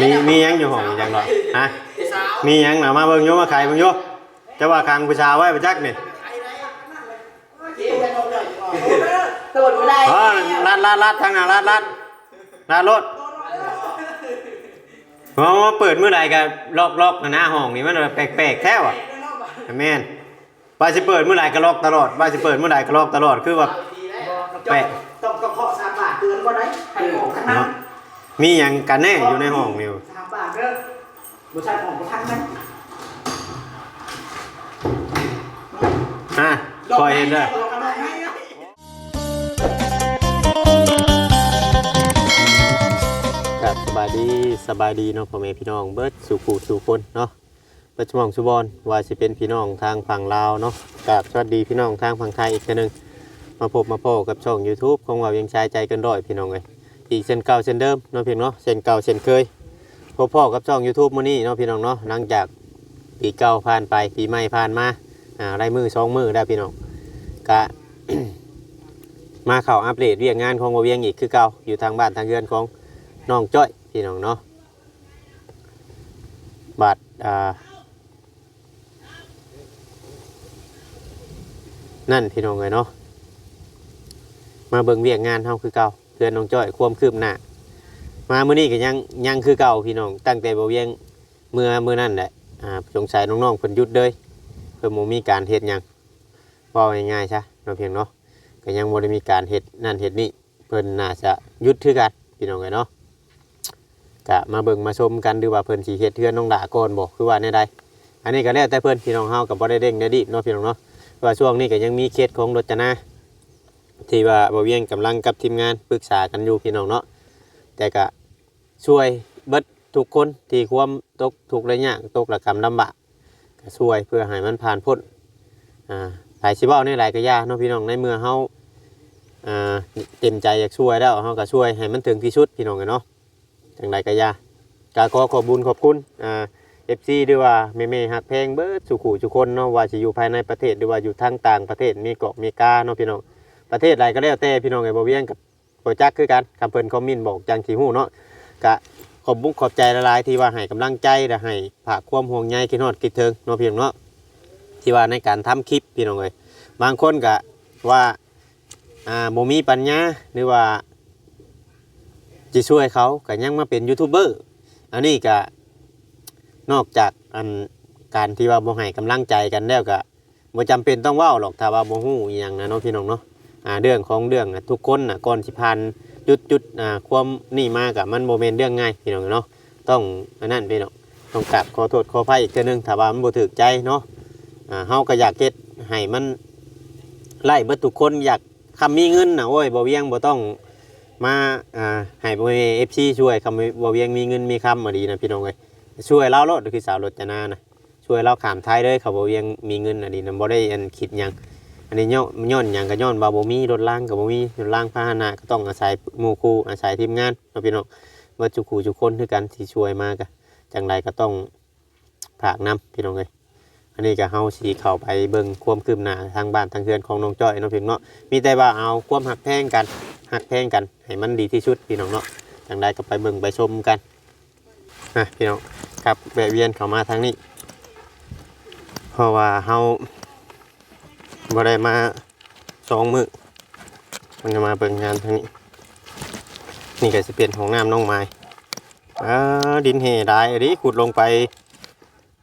มีมีหยังอยู่ห้องจังหรอฮะมีหยังน่ะมาเบิ่งอยู่มาขายเบิ่งอยู่จะว่าคางผู้ชายไว้ไปจักนี่ตรวจไม่ได้อ๋อลัดลัดลัดทางหน้าลัดลัดลัดรถเพราะว่าเปิดมื้อใดก็ล็อกล็อกหน้าห้องนี่มันแปลกๆแท้ว่ะแม่นว่าสิเปิดมื้อใดก็ล็อกตลอดว่าสิเปิดมื้อใดก็ล็อกตลอดคือว่าแปะต้องต้องเคาะสามบาทเตือนก็ได้ให้ของทั้งนั้นเนาะ มีหยังกันแน่อยู่ในห้องนี่สามบาทเด้อบุษราของทั้งนั้นฮะคอยเห็นเด้อดอกไม้ให้ครับสบายดีสบายดีเนาะพ่อแม่พี่น้องเบิดสู่ผู้สู่คนเนาะเบิดชมองสุบอนว่าสิเป็นพี่น้องทางฝั่งลาวเนาะกับสวัสดีพี่น้องทางฝั่งไทยอีกเทื่อหนึงมาพบมาพบกับช่อง YouTube ของเรายังชายใจเกันร้อยพี่น้องเลย อีกเช่นเก่าเช่นเดิมเนาะพี่น้องเช่นเก่าเช่นเคยพบพ่อกับช่อง YouTube มื้อนี้เนาะพี่น้องเนาะหลังจากปีเก่าผ่านไปปีใหม่ผ่านมาอ่าได้มือสองมือได้พี่น้องกะ มาเข้าอัปเดตเรียกงานของบ่เวียงอีกคือเก่าอยู่ทางบ้านทางเรือนของน้องจ้อยพี่น้องเนาะบัตรอ่านั่นพี่น้องเลยเนาะมาเบิ่งเวียกงานเฮาคือเก่า เพื่อนน้องจ้อยความคืบหน้ามามื้อนี้ก็ยังยังคือเก่าพี่น้อง ตั้งแต่บ่เวียงเมื่อมื้อนั้นแหละอ่าสงสัยน้องๆเพิ่นหยุดเลยเพิ่นบ่มีการเฮ็ดหยังเว้าง่ายๆซะเนาะเพียงเนาะก็ยังบ่ได้มีการเฮ็ดนั่นเฮ็ดนี่เพิ่นน่าจะหยุดคือกันพี่น้องเอ้ยเนาะกะมาเบิ่งมาชมกันดูว่าเพิ่นสิเฮ็ดเทือนน้องดาก่อนบ่คือว่าแนวใดอันนี้ก็แล้วแต่เพิ่นพี่น้องเฮาก็บ่ได้เร่งได้รีบเนาะพี่น้องเนาะว่าช่วงนี้ก็ยังมีเคสของรจนา ที่ว่าบ่เวียงกำลังกับทีมงานปรึกษากันอยู่พี่น้องเนาะแต่ก็ช่วยเบิดทุกคนที่ความตกทุกข์ระยะตกระกรรมลำบากก็ช่วยเพื่อให้มันผ่านพ้นอ่าหลายสิเว้าในหลายก็ยากเนาะพี่น้องในเมื่อเฮาอ่าเต็มใจอยากช่วยแล้วเฮาก็ช่วยให้มันถึงที่สุดพี่น้องกันเนาะจังใดก็ยากาขอขอบบุญขอบคุณอ่าเอฟซีด้วยว่าเมเมฮักเพลงเบิร์ดสุขุสุคนเนาะว่าจะอยู่ภายในประเทศหรือว่าอยู่ทางต่างประเทศมีเกาะมีกาเนาะพี่น้อง ประเทศใดก็แล้วแต่พี่น้องไอ้บ่เวียงกับโปรจักคือกันคำเพิ่นคอมเมินต์บอกจังสิฮู้เนาะกะขอบบุญขอบใจละลายที่ว่าให้กำลังใจและให้ฝากความห่วงใยคิดฮอดคิดถึงเนาะพี่น้องเนาะที่ว่าในการทำคลิปพี่น้องเอ้ยบางคนก็ว่าอ่าบ่มีปัญญาหรือว่าจะช่วยเขาก็ยังมาเป็นยูทูบเบอร์อันนี้ก็นอกจากอันการที่ว่าบ่ให้กำลังใจกันแล้วก็บ่จำเป็นต้องว้าหรอกถ้าว่าบ่ฮู้อีหยังนะเนาะพี่น้องเนาะ อ่าเรื่องของเรื่องนะทุกคนน่ะก่อนสิผ่านจุดจุดอ่าความนี่มาก็มันบ่แม่นเรื่องง่ายพี่น้องเนาะต้องอันนั้นพี่น้องต้องกราบขอโทษขออภัยอีกเทื่อนึงถ้าว่ามันบ่ถูกใจเนาะอ่าเฮาก็อยากเฮ็ดให้มันไล่เบิดทุกคนอยากคำมีเงินน่ะโอ้ยบ่เวียงบ่ต้องมาอ่าให้บริเอฟซีช่วยคำบ่เวียงมีเงินมีคำมาดีนะพี่น้องเลยช่วยเล่ารถคือสาวรถจนานะช่วยเล่าขามท้ายเลยเขาบ่เวียงมีเงินอะดีนะบ่ได้อันคิดหยัง อันนี้ย้อนย้อนหยังก็ย้อนว่าบ่มีรถล่างก็บ่มีรถล่างพาหนะก็ต้องอาศัยหมู่คู่อาศัยทีมงานเนาะพี่น้องว่าจุกคู่จุคนคือกันที่ช่วยมากะจังไรก็ต้องผากนํพี่น้องเลยอันนี้ก็เฮาสิเข้าไปเบิ่งความคืบหน้าทางบ้านทางเรือนของน้องจ้อยเนาะพี่น้องเนาะมีแต่ว่าเอาความหักแพงกันหักแพงกันให้มันดีที่สุดพี่น้องเนาะจังใดก็ไปเบิ่งไปชมกันนะพี่น้องครับแวะเวียนเข้ามาทางนี้ เพราะว่าเฮา บ่ได้มาสองมือมันจะมาเบิ่งงานทางนี้ นี่ก็จะเป็นของน้ำน้องไม้อ่าดินเหได้อันนี้ขุดลงไป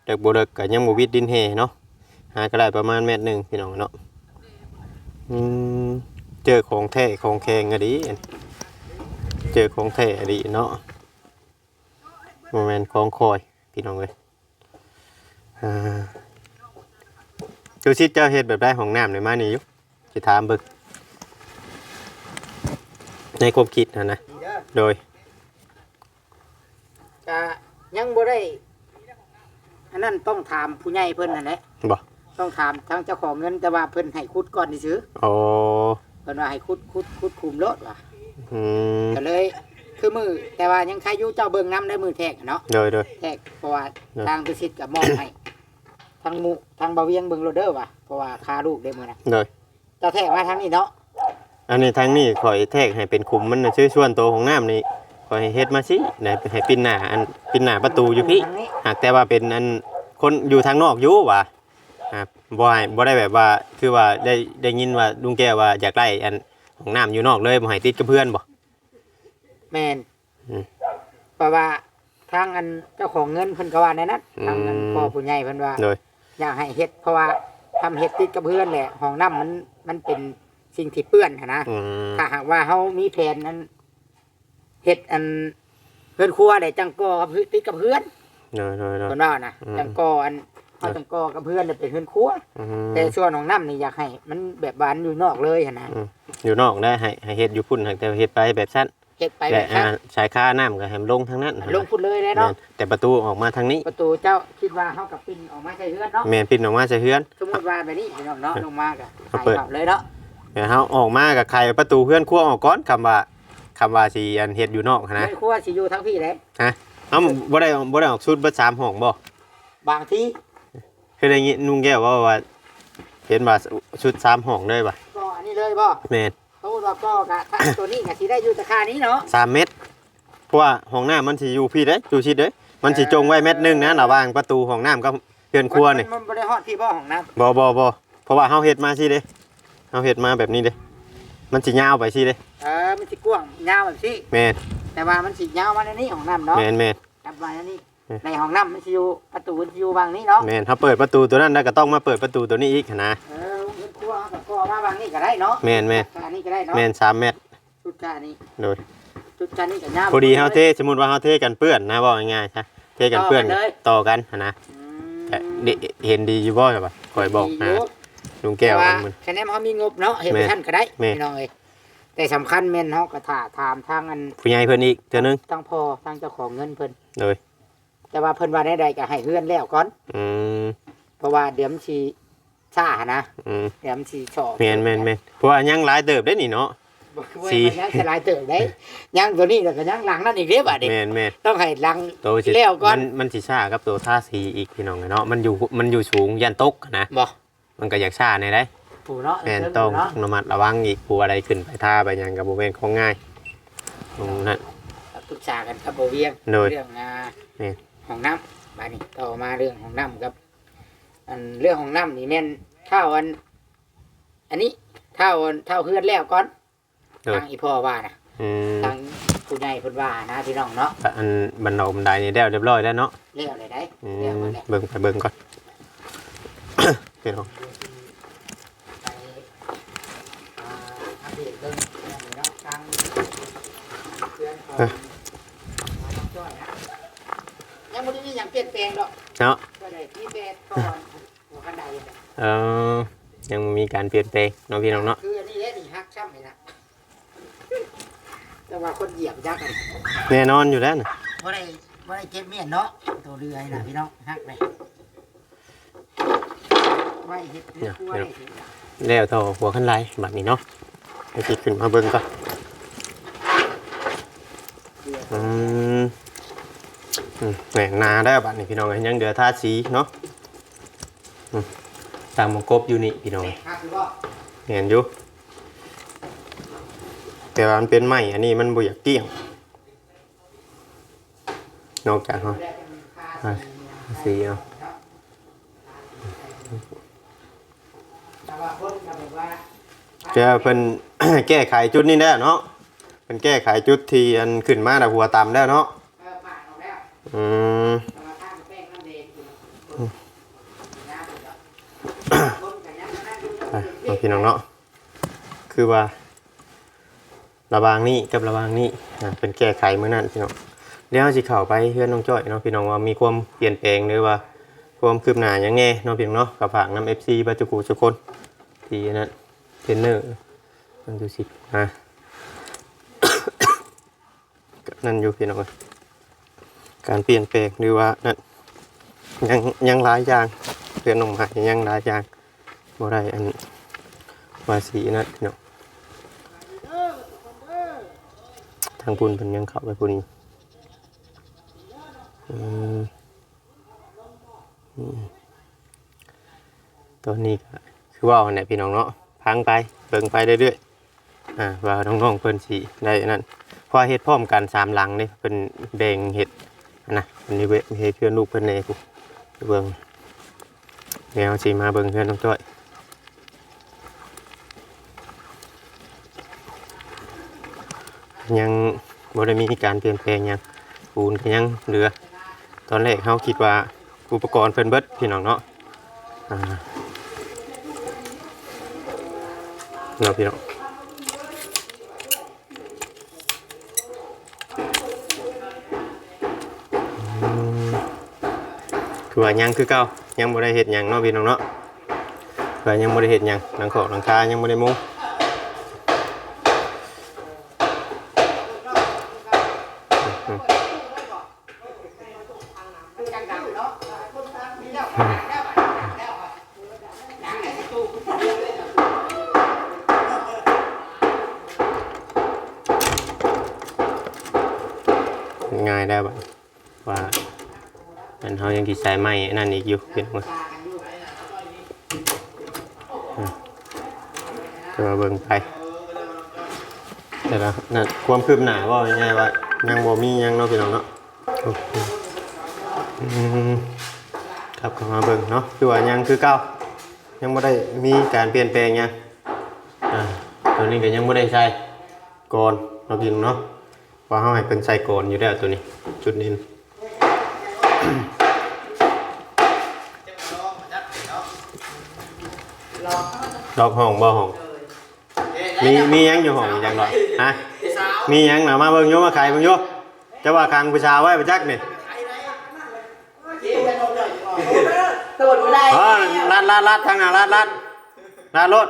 เด็กบเด็กก็ยังบ่วิดดินเหเนาะหาก็ได้ประมาณเมตรหนึ่งพี่น้องเนาะอืมเจอของแท้ของแข็งอะดีเจอของแท้อะดีเนาะโมเมนต์ของคอยพี่น้องเลยอ่า ดูสิเจ้าเฮ็ดแบบได้ของน้ำในมานี่อยุสิถามเบิกในความคิดนะนะโดยจะยังบ่ได้อันนั้นต้องถามผู้ใหญ่เพิ่นนั่นแหละบ่ต้องถามทางเจ้าของเงินแต่ว่าเพิ่นให้คุดก่อนนี่ซื้อโอ้เพิ่นว่าให้คุดคุดคุดคุมรถว่ะอืมก็เลยคือมือแต่ว่ายังใครอยู่เจ้าเบิ่งน้ำได้มือแทกอะเนาะโดยโดยแทกเพราะว่าเนอะทางตุสิทธิ์กับมอบให้ ทางหมูทางบาเวียงเบิ่งโรเดอร์ว่ะเพราะว่าคาลูกได้มือนะโดยเจ้าแทกมาทางนี้เนาะอันนี้ทางนี้ข่อยแทกให้เป็นคุมมันนะชื่อส่วนตัวของน้ำนี่ข่อยอยเฮ็ดมาสิไหนให้ปินหน้าอันปินหน้าประตูอยู่พี่ทางนี้หากแต่ว่าเป็นอันคนอยู่ทางนอกอยู่ว่ะครับบ่ให้บ่ได้แบบว่าคือว่าได้ได้ยินว่าลุงแก้วว่าอยากได้อันของน้ำอยู่นอกเลยบ่ให้ติดกับเพื่อนบ่ แม่นอืมเพราะว่าทางอันเจ้าของเงินเพิ่นก็ว่าในนั้นทางอันอืม พ่อผู้ใหญ่เพิ่นว่า โดย อยากให้เฮ็ดเพราะว่าทำเฮ็ดติดกับเพื่อนแหละห้องน้ำมันมันเป็นสิ่งที่เปื้อนหั้นนะ อืมถ้าหากว่าเฮามีแผนนั้นเฮ็ดอันเพื่อนครัวได้จังก่อกับเพื่อนติดกับเพื่อนโดยโดยโดยเพิ่นว่านะอืม จังก่ออันเฮาจังก่อกับเพื่อนได้เป็นเพื่อนครัว อืมแต่ส่วนของน้ำนี่อยากให้ มันแบบบานอยู่นอกเลยหั่นนะอยู่นอกได้ให้ให้เฮ็ดอยู่พุ่นหากแต่ว่าเฮ็ดไปแบบสั้น เฮ็ดไปแบแต่บนั้นอ่าสายค่าน้ำก็ให้มันลงทางนั้นลงพุ่นเลยเลยแม่เนาะนแต่ประตูออกมาทางนี้ประตูเจ้าคิดว่าเฮากับปินออกมาใส่เฮือนเนาะ แม่นปิดออกมาใส่เฮือน สมมุติว่าแบบนี้พี่น้องเนาะลงมาก็เอาใส่เปิดแบบเลยเนาะเดี๋ยวเฮาออกมากับใครประตูเพื่อนครัวออกก่อนคำว่าคำว่าสิอันเฮ็ดอยู่นอกหั้นนะเพื่อนครัวสิอยู่ทั้งพี่เลยเอ้าบ่ได้บ่ได้ออกชุดเบิดสามห้องบ่บางทีคือได้ยินนุ่งแก้วว่าว่าเห็นว่าชุดสามห้องเลยป่ะก็อันนี้เลยบ่แม่น สมมุติว่าก็กะถ้าตัวนี้ก็สิได้อยู่ราคานี้เนาะสามเมตรเพราะว่าห้องน้ำมันสิอยู่พี่เด้อยู่ชิดเด้มันสิจงไว้เม็ดหนึงนะระหว่างประตูห้องน้ำกับเรือนครัวนี่มันบ่ได้ฮอดพี่บ่ของน้ำบ่บ่บ่เพราะว่าเฮาเฮ็ดมาสิเด้เฮาเฮ็ดมาแบบนี้เด้มันสิยาวไปสิเด้เออมันสิกว้างยาวแบบนี้แม่นแต่ว่ามันสิยาวมาในนี้ของน้ำเนาะแม่นแม่น กลับมาในนี้เอ๊ะในห้องน้ำมันสิอยู่ประตูมันสิอยู่บางนี้เนาะแม่นถ้าเปิดประตูตัวนั้นแล้วก็ต้องมาเปิดประตูตัวนี้อีกหั้นนะ เออ ตัวเขาก็ก่อมาบางนี้ก็ได้เนาะแม่นแม่นกานี้ก็ได้เนาะแม่นสามเมตรชุดกานี้โดยชุดกานี้ก็ยาวพอดีเฮาเทสมมุติว่าเฮาเทกันเปื้อนนะบอกง่ายๆใช่เทกันเปื้อนต่อกันนะอืมแต่เห็นดีอยู่บ่ใช่ปะคอยบอกนะลุงแก้วมันคะแนนเขามีงบเนาะเห็นท่านก็ได้พี่น้องเอ้ยแต่สำคัญแม่นเฮาก็ถ่าถามทางอันผู้ใหญ่เพิ่นอีกเทื่อนึงทั้งพ่อทั้งเจ้าของเงินเพิ่นโดยแต่ว่าเพิ่นว่าได้ใดก็ให้เฮือนแล้วก่อนอืมเพราะว่าเดี๋ยวมันสิ ช้านะอืมเดี๋ยวมันสิชอบแม่นแม่นแม่นเพราะว่ายังหลายเติบได้นี่เนาะบ่สี่ว่ายังสลายเติบได้ยังตัวนี้แล้วก็ยังหลังนั่นอีกเด้อบัดนี้แม่นแม่นต้องให้หลัง ตัวสิแล้วก่อน มันมันสิช้ากับตัวท่าสีอีกพี่น้องเนาะมันอยู่มันอยู่สูงยันตกนะบ่มันก็อยากช้าในได้ ผู้เนาะแม่นเชิญต้องผู้เนาะระมัดระวังอีกผู้อะไรขึ้นไปท่าไปหยังกับบ่แม่นของง่ายตรงนั้น ปรึกษากันครับบ่เวียงโดยเรื่องอ่าแม่นห้องน้ำบัดนี้ต่อมาเรื่องห้องน้ำครับ อันเรื่องห้องน้ำนี่แม่นเท่าอัน อันนี้เท่าอันเท่าเฮือนแล้วก่อนโดยทางอีพ่อว่านะอืมทางผู้ใหญ่เพิ่นว่านะพี่น้องเนาะอันบันไดบันไดนี่แล้วเรียบร้อยแล้วเนาะเรียกอะไรได้อืเรียกมมาแล้วเบิ่งไปเบิ่งก่อน พี่น้องไปอ่าอัปเดตเรื่องเรื่องนี้เนาะทางเพื่อนของน้องจ้อยนะยัง บ่ได้มีหยังเปลี่ยนแปลงดอกเนาะก็ได้ที่แปลงก่อนหัวกันไดเนี่ยเออยังมีการเปลี่ยนแปลงเนาะพี่น้องเนาะคืออันนี้แหละนี่ฮักซ้ำนี่นะแต่ว่าคนเหยียบยักษ์กันแน่นอนอยู่แล้วนะบ่ได้บ่ได้เก็บเมียนเนาะตัวเรือไอ้น่ะพี่น้องฮักเลยไว้เฮ็ดเฮ็ดกล้วยเฮ็ดแล้วเท่าหัวขั้นไรบัดนี้เนาะไปจิขึ้นมาเบิ่งก่อนอืมอืม แหวงนาได้บัดนี้พี่น้องเอ้ยยังเดือท่าสีเนาะตามมงกบอยู่นี่พี่น้องเห็นอยู่แต่ว่ามันเป็นไม้อันนี้มันบ่อยากเตี้ยงนอกจากเนาะอะสีเอาแต่ว่าคนก็แกเพิ่นแก้ไขจุดนี้แล้เนาะเพิ่นแก้ไขจุดที่อันขึ้นมาแต่หัวต่ำแล้เนาะ ออกแล้วอืมแต่ว่าข้างแป้งน้ำแดงอยู่น้ำอยู่แล้วคนก็ยังนั่งอยู่ไปเอาพี่น้องเนาะ คือว่า ระวางนี้กับระวางนี้อะเป็นแก้ไขเมื้อนั้นพี่น้องแล้วสิเข้าไปเพื่อนน้องจ้อยเนาะพี่น้องว่ามีความเปลี่ยนแปลงหรือว่า ความคืบหน้ายังไงเนาะพี่น้องเนาะกับฝากน้ำ FC บัจจุกุทุกคนที่นั่นเทรนเนอร์มันดูสิฮะนั่นอยู่พี่น้องอ้ย การเปลี่ยนแปลงหรือว่านั่นยังยังหลายอย่างเพื่อนน้องหม่ยังหลายอย่างบ่ได้อันว่าสีนั่นพี่น้องทางปุ่นเป็นยังเข้าไปปุ่นอืมตัวนี้ก็คือว่าเนี่ยพี่น้องเนาะพังไปเบิ่งไปเรื่อยๆอ่าว่าน้องๆเพิ่นสิได้นั่นพอเฮ็ดพร้อมกันสามหลังนี่เป็นแบ่งเฮ็ด นะอันนี้เว้ยเฮเพื่อนลูกเพิ่นเนกูเบิ่งแนวสิมาเบิ่งเพื่อนน้องจ้อยยังบ่ได้มีการเปลี่ยนแปลงยังปูนก็ยังเหลือ ตอนแรกเฮาคิดว่าอุปกรณ์เพิ่นเบิดพี่น้องเนาะอ่าเนาะพี่น้อง คือว่ายังคือเก่ายังบ่ได้เฮ็ดหยังเนาะพี่น้องเนาะคือว่ายังบ่ได้เฮ็ดหยังหลังขอบหลังคายังบ่ได้มุงายไม้นั่นอีกอยู่พี่น้องจะมาเบิ่งไปแต่ละนั่นความคืบหน้าว่าง่ายว่ายังบ่มียังเนาะพี่น้องเนาะครับเข้ามาเบิ่งเนาะคือว่ายังคือเก่ายังบ่ได้มีการเปลี่ยนแปลงยังอ่าตัวนี้ก็ยังบ่ได้ใช้ก่อนเนาะพี่น้องเนาะว่าเฮาให้เป็นใส่ก่อนอยู่แล้วตัวนี้ จุดนี้ ดอกห้องบ่ห้อง มีมีหยังอยู่ห้องอีกจังหน่อยฮะมีหยังน่ะมาเบิ่งอยู่มาขายเบิ่งอยู่จะว่าคางผู้ชายไว้ประจักนี่ตรวจไม่ได้อ๋อลัดลัดลัดทางหน้าลัดลัดลัดรถ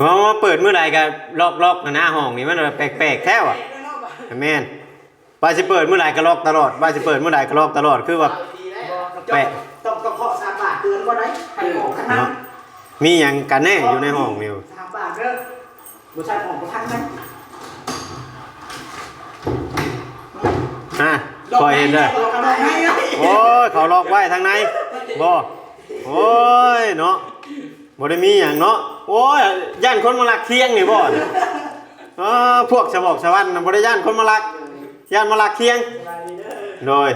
อ๋อมาเปิดเมื่อไหร่ก็ล็อกล็อกหน้าห้องนี่มันแปลกๆแท้ว่ะแม่นว่าสิเปิดเมื่อไหร่ก็ล็อกตลอดว่าสิเปิดเมื่อไหร่ก็ล็อกตลอดคือว่าแปะต้องต้องเคาะสามบาทเตือนก็ได้ให้ของข้างหน้าเนาะ มีหยังกันแน่อยู่ในห้องนี่สามบาทเด้อบุษราของประทันไหมฮะคอยเห็นเด้อดอกไม้ไงโอ้ยเขาล็อกไว้ทางในบ่โอ้ยเนาะบ่ได้มีหยังเนาะโอ้ยย่านคนมาลักเที่ยงนี่บ่เนี่ยเออพวกชาวบอกชาวบ้านน่ะบ่ได้ย่านคนมาลักย่านมาลักเที่ยงโดย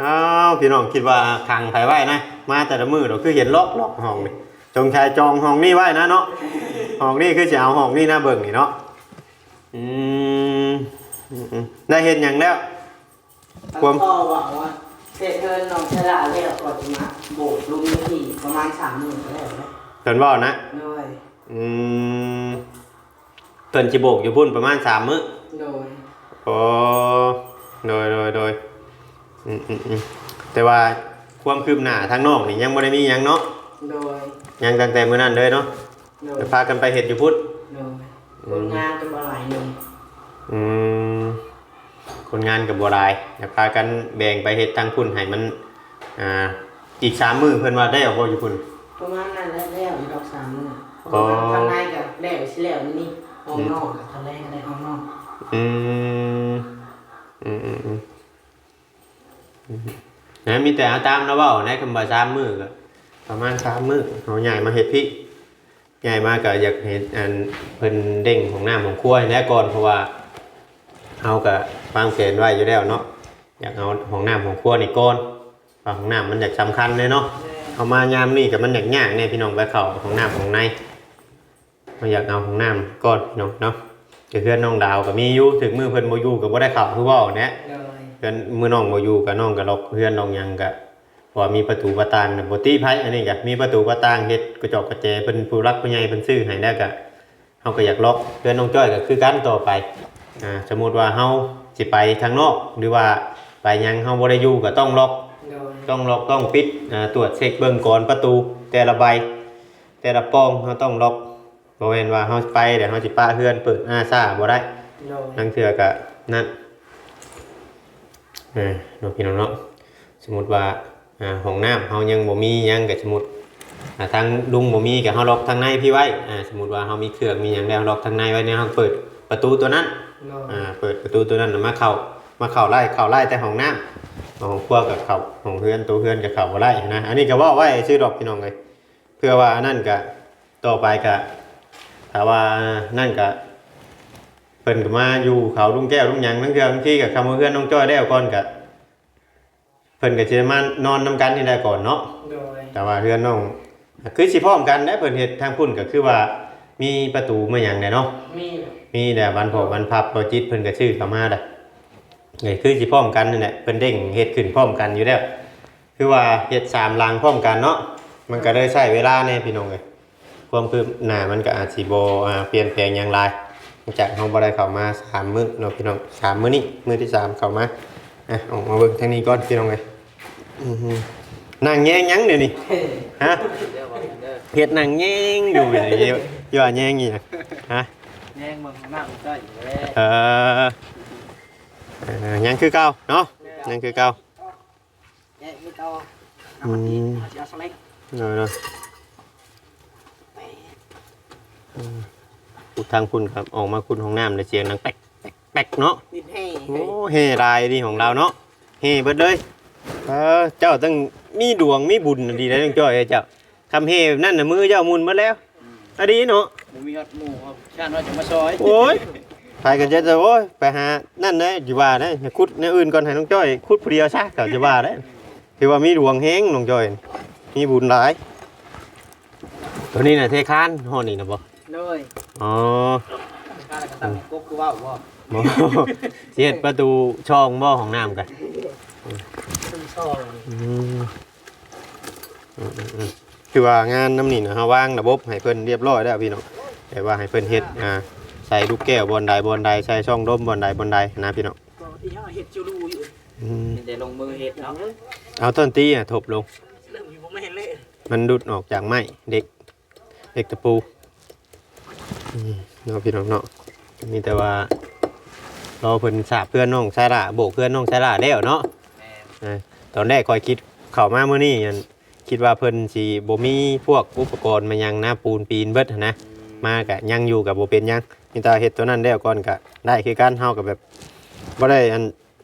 อ้าวพี่น้องคิดว่าขังไผไว้นะ มาแต่ละมือเราคือเห็นล็อกล็อกห้องนี่ จงชายจองห้องนี่ไว้นะเนาะห้องนี่คือจะเอาห้องนี่นะเบิ่งนี่เนาะอืมอืมอืมได้เห็นหยังแล้วความก็หวังว่าเศษเงินน้องชะลาเรียกก่อนจะมาโบกลุงที่ประมาณสามหมื่นแล้วนะเพิ่นเว้านะด้วยอืมเพิ่นสิโบกอยู่พุ่นประมาณสามมื้อโดยโอ้โดยโดยโดยอืมอืมอืมแต่ว่าความคืบหน้าทางนอกนี่ยังบ่ได้มีหยังเนาะโดย ยังตั้งแต่มื้อนั้นเลยเนาะโดยเดี๋ยวพากันไปเฮ็ดอยู่พุ่นโดยคนงานจะมาหลายหนึ่งอืมคนงานกับบัวลายเดี๋ยวพากันแบ่งไปเฮ็ดทางพุ่นให้มันอ่าอีกสามมื้อเพิ่นว่าได้เอาบ่อยู่พุ่น ประมาณนั้นแล้วแล้วอีกดอกสามหมื่นอ๋อ ทางในกับแล้วสิแล้วนี่ห้องนอกกับทางแรกก็ได้ห้องนอกอืมอืมอืมอืมอืมนะมีแต่เอาตามนะเว้านะคำว่าสามมื้อก็ ประมาณสามมื้อเอาใหญ่มาเฮ็ดพี่ใหญ่มาก็อยากเห็นอันเพิ่นเด้งของน้ำของครัวให้แน่ก่อนเพราะว่าเฮาก็วางแผนไว้อยู่แล้วเนาะอยากเอาของน้ำของครัวนี่ก่อนเพราะของน้ำมันอยากสำคัญเลยเนาะเอามายามนี่กับมันอยากยากเนี่ยพี่น้องไปเข่าของน้ำของในมาอยากเอาของน้ำก้อนพี่น้องเนาะเดี๋ยวเพื่อนน้องดาวกับมีอยู่ถึงมือเพิ่นโมยูกับบ่ได้เข่าคือเว่าเนี่ยเลยเพื่อนมือน้องโมยูกับน้องกับล็อกเพื่อนน้องหยังกับ พอมีประตูประตางน่ะบ่ตีไผอันนี้ก็มีประตูประตางเฮ็ดกระจกกระแจเพิ่นผู้รักผู้ใหญ่เพิ่นซื้อให้แล้วก็เฮาก็อยากล็อกเพื่อนน้องจ้อยก็คือกันต่อไปอ่าสมมุติว่าเฮาสิไปทางนอกหรือว่าไปหยังเฮาบ่ได้อยู่ก็ต้องล็อกเลยต้องล็อกต้องปิดอ่าตรวจเช็คเบื้องก่อนประตูแต่ละใบ แต่ละป้องเราต้องล็อกบ่แม่นว่าเฮาไปเดี๋ยวเฮาสิป้าเฮือนเปิดอาซ่าบ่ได้เลยนั่งเทื่อก็นั่นเออน้องพี่น้องเนาะสมมุติว่าอ่า ห้องน้ำเฮายังบ่มีหยังก็สมมุติอ่าทางลุงบ่มีก็เฮาล็อกทางในพี่ไว้อ่าสมมุติว่าเฮามีเครื่องมีหยังแล้วล็อกทางในไว้เนี่ยเฮาเปิดประตูตัวนั้นเลยอ่าเปิดประตูตัวนั้นน่ะมาเข้ามาเข้าไล่เข้าไล่แต่ห้องน้ำห้องครัวกับเข้าห้องเพื่อนตัวเพื่อนกับเข้าบ่ไล่นะอันนี้ก็เว่าไว้ชื่อดอกพี่น้องเลยเพื่อว่านั่นก็ต่อไปก็ถ้าว่านั่นก็เพิ่นก็มาอยู่เขาลุงแก้วลุงหยังนั่งเทื่อบางทีกับคำว่าเพื่อนน้องจ้อยได้ก่อนก็ เพิ่นก็สิมานอนนํกันนี่ได้ก่อนเนาะโดยแต่ว่าเพื่อนน้องคือสิพร้อมกันนะเพิ่นเฮ็ดทางพุ่นก็คือว่ามีประตูมาหยังได้เนาะมีมีแต่วันพอวันพับบ่จิตเพิ่นก็ชื่อเข้ามาได้นี่คือสิพร้อมกันนั่นแหละเพิ่นเด้งเฮ็ดขึ้นพร้อมกันอยู่แล้วคือว่าเฮ็ดสามหลังพร้อมกันเนาะมันก็เลยใช้เวลาแน่พี่น้องเอ้ยความคืบหน้ามันก็อาจสิบ่อ่าเปลี่ยนแปลงอย่างไรหลังจากเฮาบ่ได้เข้ามาสามมื้อเนาะพี่น้องสามมื้อนี้มื้อที่สามเข้ามาอะออกมาเบิ่งทางนี้ก่อนพี่น้องเอ้ย อื้อหือนั่งแยงหยังเดี๋ยวนี้ฮะเด้อว่าเด้อเฮ็ดนั่งแยงอยู่อย่างนี้อยู่ว่าแยงอีหยังฮะแย่งมึงนั่งใต้อยู่แล้วเออเอ่อยังคือเก่าเนาะยังคือเก่าแย่งไม่ต่ออืมเสียสเล็กเนาะเนาะอืมพูดทางคุณครับออกมาคุณห้องน้ำในเสียงนังแป๊กแป๊กแป๊กเนาะนิดให้โอ้เฮรายดีของเราเนาะเฮเบิดเลย เออเจ้าต้องมีดวงมีบุญดีแล้วจังจ้อยเจ้าคำเฮนั่นน่ะมือเจ้ามุนมาแล้วอะดีเนาะบ่มีฮอดหมู่ครับชาติว่าจะมาซอยโอ้ยไปกันเจะจะโอ้ยไปหานั่นนะอยู่ว่านะอย่าคุดในอื่นก่อนให้น้องจ้อยคุดผู้เดียวซะก็จะว่าได้ถือว่ามีดวงเฮงน้องจ้อย มีบุญหลาย ตัวนี้น่ะเทคานห้อนี่นะบ่โดยอ๋อข้าแล้วก็ตั้งกบคือว่าบ่บ่เสียดประตูช่องบ่ของน้ำกัน ซึ่งซอยอืมอืมอืมอืมคือว่างานน้ำนี่นะเฮาวางระบบให้เพิ่นเรียบร้อยแล้วพี่น้องแต่ว่าให้เพิ่นเฮ็ดอ่าใส่ลูกแก้วบอนใดบอนใดใส่ช่องลมบอนใดบอนใดนะพี่น้องก็อีหยังเฮ็ดจูรูอยู่อืมเดี๋ยวลงมือเฮ็ดเนาะเอาต้นตีอะทบลง เรื่องอยู่บ่ไม่เห็นเลยมันดุดออกจากไม้เด็ก เด็กตะปูอืมเนาะพี่น้องเนาะมีแต่ว่ารอเพิ่นสาบเพื่อนน้องชายละโบกเพื่อนน้องชายละแล้วเนาะแม่น ตอนแรกคอยคิดเข้ามาเมื่อนี้ยันคิดว่าเพิ่นสิบ่มีพวกอุปกรณ์มายังหน้าปูนปีนเบิดหั้นนะมากะยังอยู่กับบ่เป็นหยังมีแต่เฮ็ดตัวนั้นแล้วก่อนก็ได้คือการเฮากับแบบบ่ได้อัน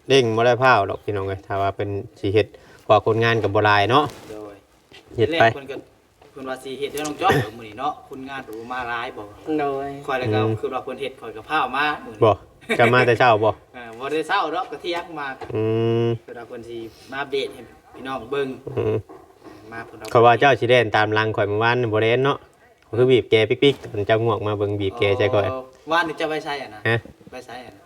เร่งบ่ได้พาวดอกพี่น้องเอ้ยถ้าว่าเป็นสิเฮ็ดกว่าคนงานกับบ่หลายเนาะโดยเฮ็ดไป แรกเพิ่นก็เพิ่นว่าสิเฮ็ดให้น้องจ้อยมื้อนี้เนาะคุณงานหรูมาหลายบ่โดยคอยแล้วก็อืมคือว่าเพิ่นเฮ็ดคอยกับข้าวมามื้อนี้บ่ จะมาแต่เช้าบ่เออบ่ได้เช้าดอกก็เที่ยงมาอืมเพิ่นว่าเพิ่นสิมาอัปเดตให้พี่น้องเบิ่งอืมมาเพิ่นเขาว่าเจ้าสิเล่นตามหลังข่อยเมื่อวานบ่เล่นเนาะก็คือบีบแกปิ๊กๆตอนเจ้าง่วงมาเบิ่งบีบแกใจก่อยว่านนี่จะไปใช้อะนะฮะ ไปใช้อะนะ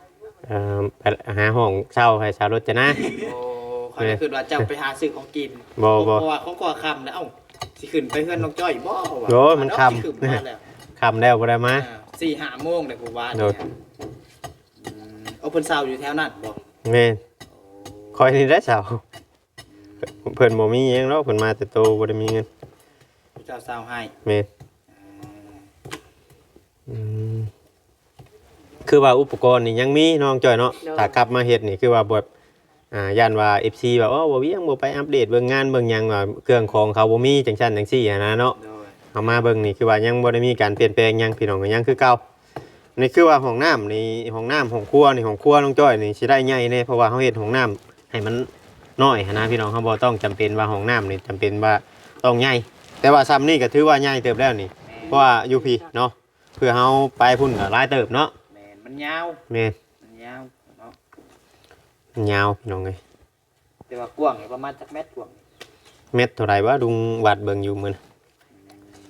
เอ่อไปหาห้องเช่าให้ชาวรถจะนะ โอ้คอยก็คือว่าจะไปหาซื้อของกินบ่บ่เพราะว่าของกว่าค่ำแล้วเอ้าสิขึ้นไปเฮือนน้องจ้อยบ่วะโอ้ยมันค่ำ สิขึ้นมาแล้ว คำแล้วบ่ได้มาอ่าสี่ห้าโมงเลยกูว่าโดเนี่ยยอืม เอาเพิ่นเซาอยู่แถวนั้นบ่แม่นคอยนี่ได้เช่าเพิ่นบ่มีหยังหรอกเพิ่นมาแต่โตบ่ได้มีเงินเจ้าเซาให้แม่นอืมคือว่าอุปกรณ์นี่ยังมีน้องจ้อยเนาะถ้ากลับมาเฮ็ดนี่คือว่าแบบอ่าย่านว่า FC แบบว่าบ่เวียงบ่ไปอัปเดตเบิ่งงานเบิ่งหยังว่าเครื่องของเขาบ่มีจังซั่นจังซี่หั้นนะเนาะโดยเอามาเบิ่งนี่คือว่ายังบ่ได้มีการเปลี่ยนแปลงหยังพี่น้องก็ยังคือเก่า นี่คือว่าห้องน้ำนี่ห้องน้ำห้องครัวนี่ห้องครัวน้องจ้อยนี่สิได้ใหญ่แน่เพราะว่าเฮาเฮ็ดห้องน้ำให้มันน้อยหั้นนะพี่น้องเฮาบ่ต้องจำเป็นว่าห้องน้ำนี่จำเป็นว่าต้องใหญ่แต่ว่าซ้ำนี่ก็ถือว่าใหญ่เติบแล้วนี่ เพราะว่าอยู่พี่เนาะเพื่อเฮาไปพุ่นก็หลายเติบเนาะแม่นมันยาวแม่นมันยาวเนาะมันยาวพี่น้องเอ้ยแต่ว่ากว้างนี่ประมาณจักเมตรกว้างเม็ดเท่าไหร่วะลุงวัดเบิ่งอยู่มื้อนะ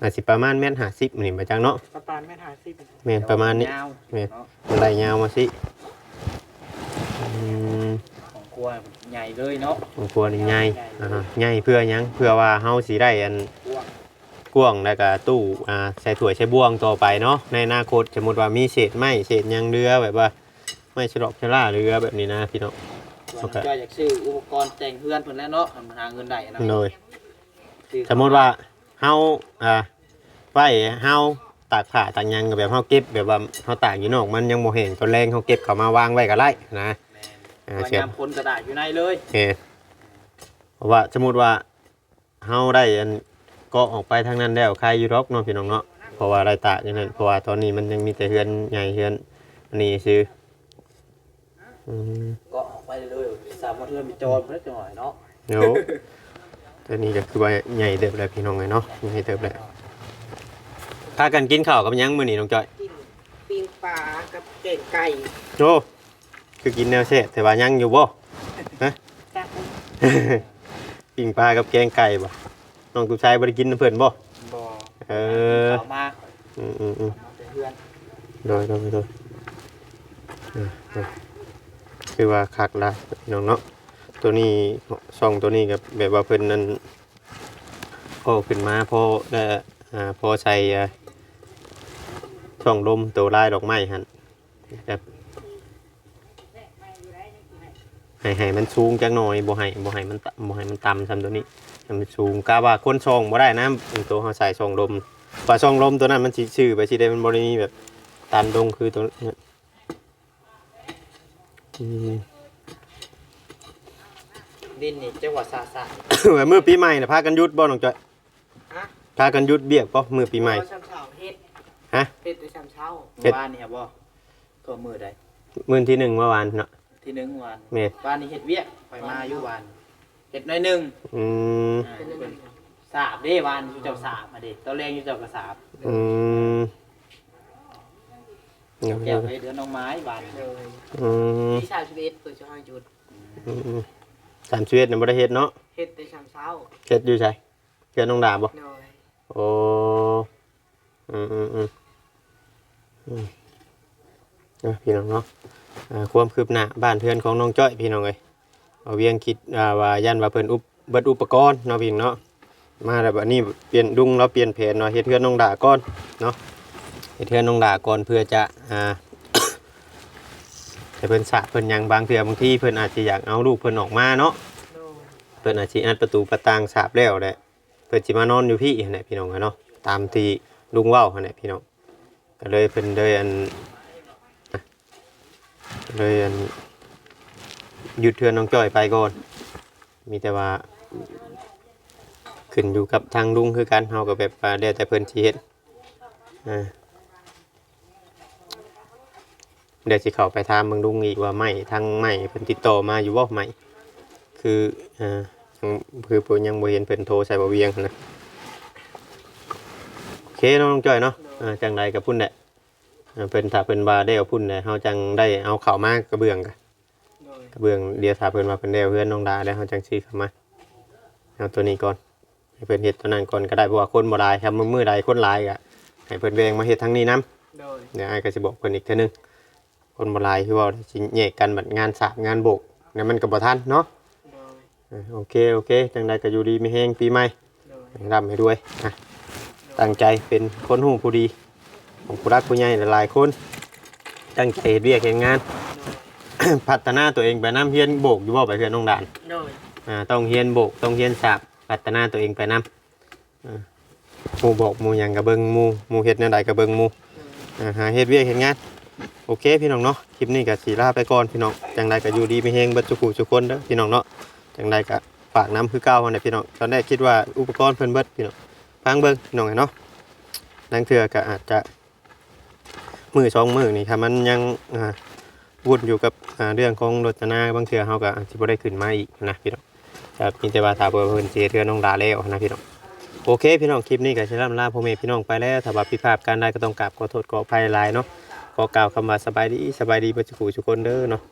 น่าสิประมาณเม็ด50นี่บ่จังเนาะประปานไม่ถ่ายสิแม่นประมาณนี้ยาวแม่นเนาะมันได้ยาวมาสิอืมของครัวใหญ่เลยเนาะของครัวนี่ใหญ่อ่าใหญ่เพื่อหยังเพื่อว่าเฮาสิได้อันกว้างกว้างแล้วก็ตู้อ่าใส่ถ้วยใส่บ่วงต่อไปเนาะในอนาคตสมมุติว่ามีเศษไม้เศษหยังเรือแบบว่าไม่ฉลอกฉลาเรือแบบนี้นะพี่น้องส่วนน้องจ้อยอยากซื้ออุปกรณ์แต่งเฮือนเพิ่นแล้วเนาะมันหาเงินได้นะโดยซื้อสมมุติว่า เฮาอ่าไว้เฮาตากผ้าตากหยังก็แบบเฮาเก็บแบบว่าเฮาตากอยู่นอกมันยังบ่แห้งตอนแรงเฮาเก็บเข้ามาวางไว้ก็ได้นะแม่นอ่าว่าเชื่อ ยามพ้นกระดาษอยู่ในเลยเออเพราะว่าสมมติว่าเฮาได้อันก็ออกไปทางนั้นแล้วใครอยู่รอกเนาะพี่น้องเนาะเพราะว่าไรตากอย่างนั้นเพราะว่าตอนนี้มันยังมีแต่เฮือนใหญ่เฮือนอันนี้ซื้ออืมก็ออกไปเลยสามารถเริ่มมีจอดเพิ่นจังหน่อยเนาะ เดี๋ยว ตัวนี้ก็คือว่าใหญ่เติบเลยพี่น้องเลยเนาะใหญ่เติบเลยพากันกินข้าวกับหยังมื้อนี้น้องจ้อยกินปิ้งปลากับเก่งไก่โอ้คือกินแนวแซ่บแต่ว่ายังอยู่บ่จักปิ้งปลากับแกงไก่บ่น้องตุ้ชายบ่ได้กินน้ำเพิ่นบ่บ่เออเข้ามาอืมอืมอืม เอาแต่เพื่อนโดยโดยโดยเออเออคือว่าคักละพี่น้องเนาะ ตัวนี้ซองตัวนี้กับแบบว่าเพิ่นนั้นพอขึ้นมาพอได้อ่าพอใส่ช่องลมตัวลายดอกไม้หันแบบให้ให้มันสูงจังหน่อยบ่ให้บ่ให้มันต่ำบ่ให้มันต่ำซำตัวนี้ให้มันสูงกะว่าคนซองบ่ได้นะตัวเฮาใส่ช่องลมว่าช่องลมตัวนั้นมันสิชื่อไปสิได้มันบ่ได้มีแบบตันดงคือตัวนี้ยอืม ดินนี่จังหวัดสาสะว่ามือปีใหม่นะพากันหยุดบ่น้องจอยฮะพากันหยุดเบียกบ่มือปีใหม่ เช้ำเช้าเฮ็ดฮะ เฮ็ดด้วยช้ำเช้าเฮ็ด บ้านนี่ครับบ่ตัวมือใดมื้อที่หนึ่งเมื่อวานเนาะที่หนึ่งวันเมดบ้านนี้เฮ็ดเวียกไปมาอยู่วันเฮ็ดหน้อยหนึงอืมอ่าเป็นสาบเด้วันอยู่เจ้าสาบมาเด้ตอนแรงอยู่เจ้ากระสาบอืมเดี๋ยวแก้วไปเดือนน้องไม้บานเลยอืมที่ชาวชีวิตเปิดช่องหยุดอืม สามชีวิตเนี่ยบ่ได้เฮ็ดเนาะเฮ็ดด้วยช้ำเช้าเฮ็ดอยู่ใช่เฮ็ดน้องดาบ่เลยโอ้อืมอืมอืมอืมเอ้าพี่น้องเนาะอ่าความคืบหน้าบ้านเพื่อนของน้องจ้อยพี่น้องเอ้ยเอาเวียงคิดอ่าว่ายันว่าเพิ่นอุปเบิดอุปกรณ์เนาะพี่น้องเนาะมาแล้วบัดนี้เปลี่ยนดุงเราเปลี่ยนแผนเนาะเฮ็ดเพื่อนน้องดาก่อนเนาะเฮ็ดเพื่อนน้องดาก่อนเพื่อจะอ่า ให้เพิ่นสระเพิ่นหยังบางเทื่อบางทีเพิ่นอาจจะอยากเอาลูกเพิ่นออกมาเนาะโดยเพิ่นอาจสิอัดประตูประต่างสาบแล้วแหละเพิ่นสิมานอนอยู่พี่หั่นแหละพี่น้องอะเนาะตามที่ลุงเว้าหั่นแหละพี่น้องก็เลยเพิ่นเลยอันเลยอันหยุดเทือนน้องจ้อยไปก่อน มีแต่ว่า ขึ้นอยู่กับทางลุงคือกันเฮาก็แบบว่าแล้วแต่เพิ่นสิเฮ็ดอ่า เดี๋ยวสิเข้าไปถามเบิ่งลุงอีกว่าไม่ทางไม่เพิ่นติดต่อมาอยู่บ่ไม่คืออ่ายังคือผมยังบ่เห็นเพิ่นโทรใส่บ่เวียงหั้นนะโอเคเนาะน้องจ้อยเนาะอ่าจังใดกับพุ่นแหละอ่าเพิ่นถ้าเพิ่นว่าได้เอาพุ่นแหละเฮาจังได้เอาเข้ามากระเบื้องกะโดยกระเบื้องเดี๋ยวถ้าเพิ่นว่าเพิ่นได้เอาเพื่อนน้องดาแล้วเฮาจังซื้อเข้ามาเอาตัวนี้ก่อนให้เพิ่นเฮ็ดตัวนั้นก่อนก็ได้เพราะว่าคนบ่หลายครับมื้อมื้อใดคนหลายก็ให้เพิ่นแบ่งมาเฮ็ดทางนี้นํโดยเดี๋ยวอ้ายก็สิบอกเพิ่นอีกเทื่อนึง คนบ่หลายคือว่าสิแยกกันบัดงานสาบงานโบกเนี่ยมันก็บ่ทันเนาะโดยอ่าโอเคโอเคจังใดก็อยู่ดีมีแฮงปีใหม่โดยให้ร่ำให้ด้วยนะตั้งใจเป็นคนหูผู้ดีของผู้รักผู้ใหญ่หลายๆคนตั้งใจเฮ็ดเรียกเห็นงาน พัฒนาตัวเองไปน้ำเฮียนโบกอยู่บ่ไปเพื่อนน้องดานโดยอ่าต้องเฮียนโบกต้องเฮียนสาบพัฒนาตัวเองไปน้ำอ่าหมูบอกหมูหยังกับเบิงหมูหมูเฮ็ดแนวใดกับเบิงหมูอ่าหาเฮ็ดเวียกเห็นงาน โอเคพี่น้องเนาะคลิปนี้ก็สีลาไปก่อนพี่น้องจังใดก็อยู่ดีไม่เฮงเบัดจุกุจุกคนเด้อพี่น้องเนาะจังใดก็ฝากน้ำคือเก่าหั่นแหละพี่น้องตอนแรกคิดว่าอุปกรณ์เพิ่นเบิดพี่น้องฟังเบิ่งพี่น้องเนาะนังเถื่อก็อาจจะมือสองมือนี่ครับมันยังวุ่นอยู่กับเรื่องของรถนาบางเถื่อเฮาก็อาจสิบ่ได้ขึ้นมาอีกนะพี่น้องแต่มีแต่ว่าถาเพิ่นเสียเทื่อน้องดาแล้วนะพี่น้องโอเคพี่น้องคลิปนี้ก็สิลำลาพ่อแม่พี่น้องไปแล้วถ้าว่าผิดพลาดการใดก็ต้องกราบขอโทษขออภัยหลายเนาะ ขอกล่าวคำว่าสบายดีสบายดีประชุกุชุกคนเด้อเนาะ